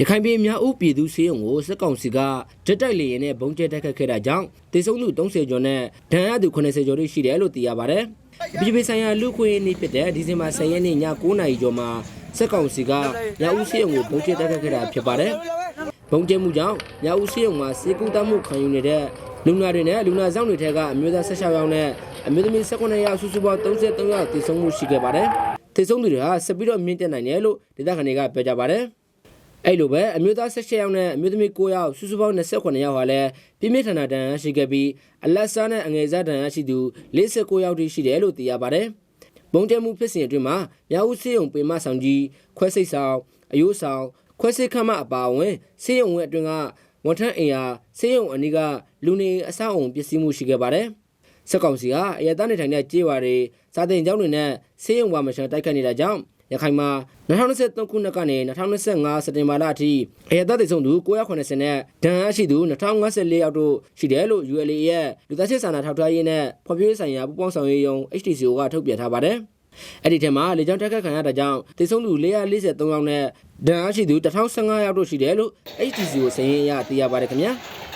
ရခိုင်ပြည်မြောက်ဦးပြည်သူစေယုံကိုစစ်ကောင်စီကဓာတ်တိုက်လေရင်နဲ့ဘုံကျဲတိုက်ခတ်ခဲ့တာကြောင့်တေဆုံးသူ30ကျော်နဲ့ဒဏ်ရာသူ80ကျော်တို့ရှိတယ်လို့သိရပါတယ်။ပြည်ပဆိုင်ရာလူခွေနေ့ဖြစ်တဲ့ဒီဇင်ဘာ10ရက်နေ့ည9:00နာရီကျော်မှာစစ်ကောင်စီကမြောက်ဦးစေယုံကိုဘုံကျဲတိုက်ခတ်ခဲ့တာဖြစ်ပါတယ်။ဘုံကျဲမှုကြောင့်မြောက်ဦးစေယုံမှာစေကူတမှုခံယူနေတဲ့လူနာတွေနဲ့လူနာဆောင်တွေထဲကအမျိုးသား16ယောက်နဲ့အမျိုးသမီး18ယောက်စုစုပေါင်း33ယောက်တေဆုံးမှုရှိခဲ့ပါတယ်။တေဆုံးသူတွေဟာဆက်ပြီးတော့မြင့်တက်နိုင်တယ်လို့ဒေသခံတွေကပြောကြပါတယ်။ အဲ့လိုပဲအမျိုးသား16ယောက်နဲ့အမျိုးသမီး9ယောက်စုစုပေါင်း28ယောက်ဟာလည်းပြင်းပြထန်ထန်တန်ရာရှိခဲ့ပြီးအလက်စားနဲ့အငယ်စားတန်ရာရှိသူ49ယောက်တိရှိတယ်လို့သိရပါတယ်။ဘုံတဲမှုဖြစ်စဉ်အတွင်းမှာမြောက်ဦးစေးရုံပေမဆောင်ကြီးခွဲစိတ်ဆောင်အယိုးဆောင်ခွဲစိတ်ခမအပါအဝင်စေးရုံဝင်းအတွင်းကဝန်ထမ်းအိမ်ယာစေးရုံအနီးကလူနေအဆောက်အုံပစ္စည်းမှုရှိခဲ့ပါတယ်။စက်ကောင်စီကအရတနေထိုင်တဲ့ကြေးဝါတွေစာတင်ကျောင်းတွေနဲ့ဆေးရုံဝါမရှန်တိုက်ခတ်နေတာကြောင့် ရခိုင်မှာ2023ခုနှစ်ကနေ2025စက်တင်ဘာလအထိအရတတိဆုံးသူ980နဲ့ဒဏ်ရာရှိသူ2054ယောက်တို့ရှိတယ်လို့ ULA ရဲ့လူသားချင်းစာနာထောက်ထားရေးနဲ့ဖော်ပြရေးဆိုင်ရာပူးပေါင်းဆောင်ရွက်ရုံ HTCO ကထုတ်ပြန်ထားပါတယ်။အဲ့ဒီထဲမှာလေကြောင်းတက်ခတ်ခံရတာကြောင့်တိဆုံးသူ443ယောက်နဲ့ဒဏ်ရာရှိသူ1015ယောက်တို့ရှိတယ်လို့ HTCO စာရင်းအရသိရပါတယ်ခင်ဗျာ။